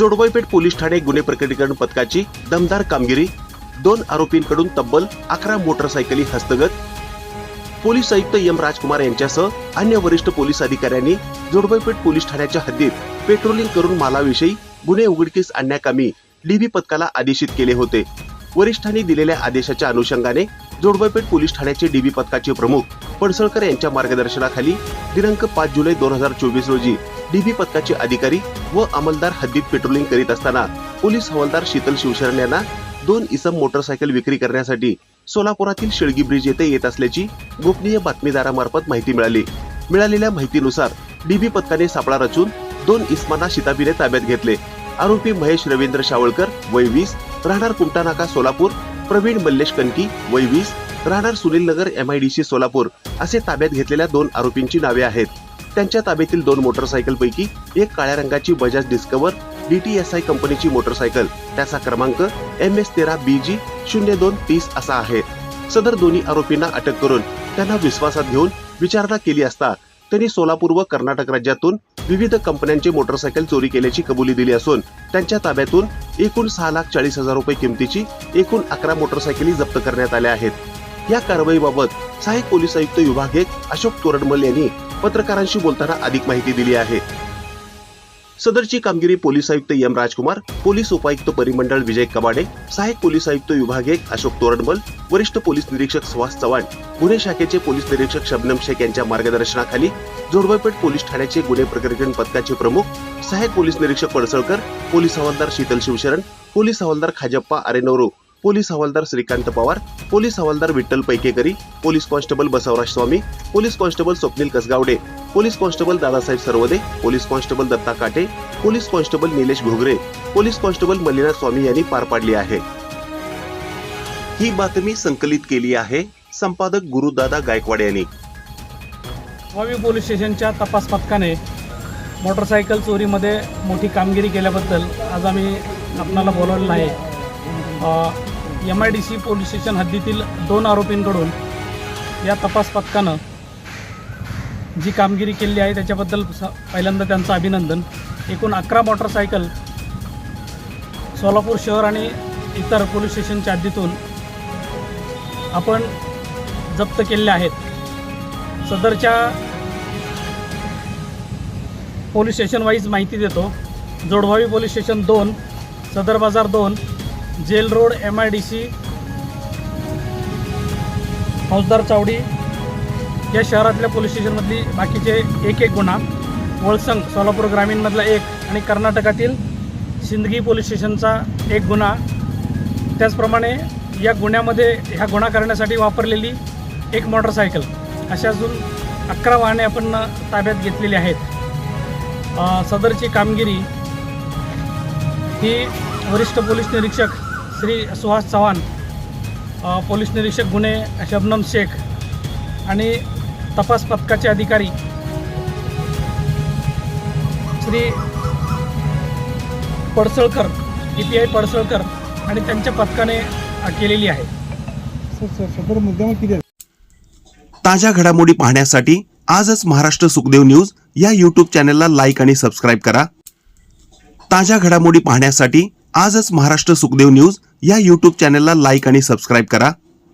जोडबाईपेठ police Thane गुन्हे प्रकटीकरण पथकाची दमदार कामगिरी दोन आरोपींकडून तब्बल अकरा मोटरसायकली हस्तगत. पोलीस आयुक्त एम राजकुमार यांच्यासह अन्य वरिष्ठ पोलीस अधिकाऱ्यांनी जोडबाईपेठ पोलीस ठाण्याच्या हद्दीत पेट्रोलिंग करून मालाविषयी गुन्हे उघडकीस आणण्याकामी डीबी पथकाला आदेशित केले होते. वरिष्ठांनी दिलेल्या आदेशाच्या अनुषंगाने जोडबाईपेठ पोलीस ठाण्याचे डीबी पथकाचे प्रमुख पडसळकर यांच्या मार्गदर्शनाखाली दिनांक पाच जुलै दोन हजार चोवीस रोजी डीबी पथकाचे अधिकारी व अंमलदार हद्दीत पेट्रोलिंग करीत असताना पोलीस हवालदार शीतल शिवशरण यांना दोन इसम मोटरसायकल विक्री करण्यासाठी सोलापुरातील शेळगी ब्रिज येथे येत असल्याची गोपनीय बातमीदारामार्फत माहिती मिळाली. मिळालेल्या माहितीनुसार डीबी पथकाने सापळा रचून दोन इस्मांना शिताबीने ताब्यात घेतले. आरोपी महेश रवींद्र शावळकर वय वीस राहणार कुमटा नाका सोलापूर प्रवीण मल्लेश कनकी वय वीस राहणार सुनील नगर एमआयडीसी सोलापूर असे ताब्यात घेतलेल्या दोन आरोपींची नावे आहेत. त्यांच्या ताब्यातील दोन मोटरसायकल पैकी एक काळ्या रंगाची बजाज डिस्कवर डीटीएसआय कंपनीची मोटरसायकल त्याचा क्रमांक एम एस तेरा बी जी शून्य दोन तीस असा आहे. सदर दोन्ही आरोपींना अटक करून त्यांना विश्वासात घेऊन विचारणा केली असता त्यांनी सोलापूर व कर्नाटक राज्यातून विविध कंपन्यांचे मोटरसायकल चोरी केल्याची कबुली दिली असून त्यांच्या ताब्यातून एकूण सहा लाख चाळीस हजार रुपये किमतीची एकूण अकरा मोटरसायकली जप्त करण्यात आल्या आहेत. या कारवाईबाबत सहाय्यक पोलीस आयुक्त विभाग एक अशोक तोरडमल यांनी पत्रकारांशी बोलताना अधिक माहिती दिली आहे. सदरची कामगिरी पोलीस आयुक्त एम राजकुमार पोलीस उपायुक्त परिमंडळ विजय कबाडे सहाय्यक पोलीस आयुक्त विभाग एक अशोक तोरडमल वरिष्ठ पोलीस निरीक्षक सुहास चव्हाण गुन्हे शाखेचे पोलीस निरीक्षक शबनम शेख यांच्या मार्गदर्शनाखाली जोडबाईपेठ पोलीस ठाण्याचे गुन्हे प्रकटीकरण पथकाचे प्रमुख सहाय्यक पोलीस निरीक्षक पडसळकर पोलीस हवालदार शीतल शिवशरण पोलीस हवालदार खाजप्पा आरेनवरो पोलीस हवालदार श्रीकांत पवार पोलीस हवालदार Vitthal Paikekari police constable Basavraj Swami police constable Swapnil Kasgawade police constable Dadasaheb Sarwade police constable Datta Kate police constable Nilesh Ghogre police constable Mallinath Swami यांनी पार पाडली आहे. ही बातमी संकलित केली आहे संपादक गुरुदादा गायकवाड यांनी. वावी पोलीस स्टेशनच्या तपास पथकाने मोटरसायकल चोरीमध्ये मोठी कामगिरी केल्याबद्दल आज आम्ही आपणाला बोलवलेलं आहे. M I D C police station हद्दीतील दोन आरोपींकडून या तपास पथकानं जी कामगिरी केली आहे त्याच्याबद्दल स पहिल्यांदा त्यांचं अभिनंदन. एकूण अकरा मोटरसायकल सोलापूर शहर आणि इतर पोलीस स्टेशनच्या हद्दीतून आपण जप्त केलेल्या आहेत. सदरच्या पोलीस स्टेशनवाईज माहिती देतो. जोडभावी पोलीस स्टेशन दोन सदर बाजार दोन jail road M I D C Faujdar Chavadi या शहरातल्या पोलीस स्टेशनमधली बाकीचे एक एक गुन्हा. वळसंग सोलापूर ग्रामीणमधला एक आणि कर्नाटकातील सिंदगी पोलीस स्टेशनचा एक गुन्हा. त्याचप्रमाणे या गुन्ह्यामध्ये ह्या गुन्हा करण्यासाठी वापरलेली एक मोटरसायकल. अशा अजून अकरा वाहने आपण ताब्यात घेतलेली आहेत. सदरची कामगिरी ही वरिष्ठ पोलीस निरीक्षक श्री सुहास चव्हाण पोलीस निरीक्षक गुन्हे शबनम शेख आणि तपास पथकाचे अधिकारी Shri Padsalkar E P I Padsalkar आणि त्यांच्या पथकाने केलेली आहे आहे? ताज्या घडामोडी पाहण्यासाठी आजच महाराष्ट्र सुखदेव न्यूज या यूट्यूब चॅनलला लाईक आणि सबस्क्राईब करा ताज्या घडामोडी पाहण्यासाठी आजच महाराष्ट्र सुखदेव न्यूज या यूट्यूब चॅनलला लाईक आणि सबस्क्राईब करा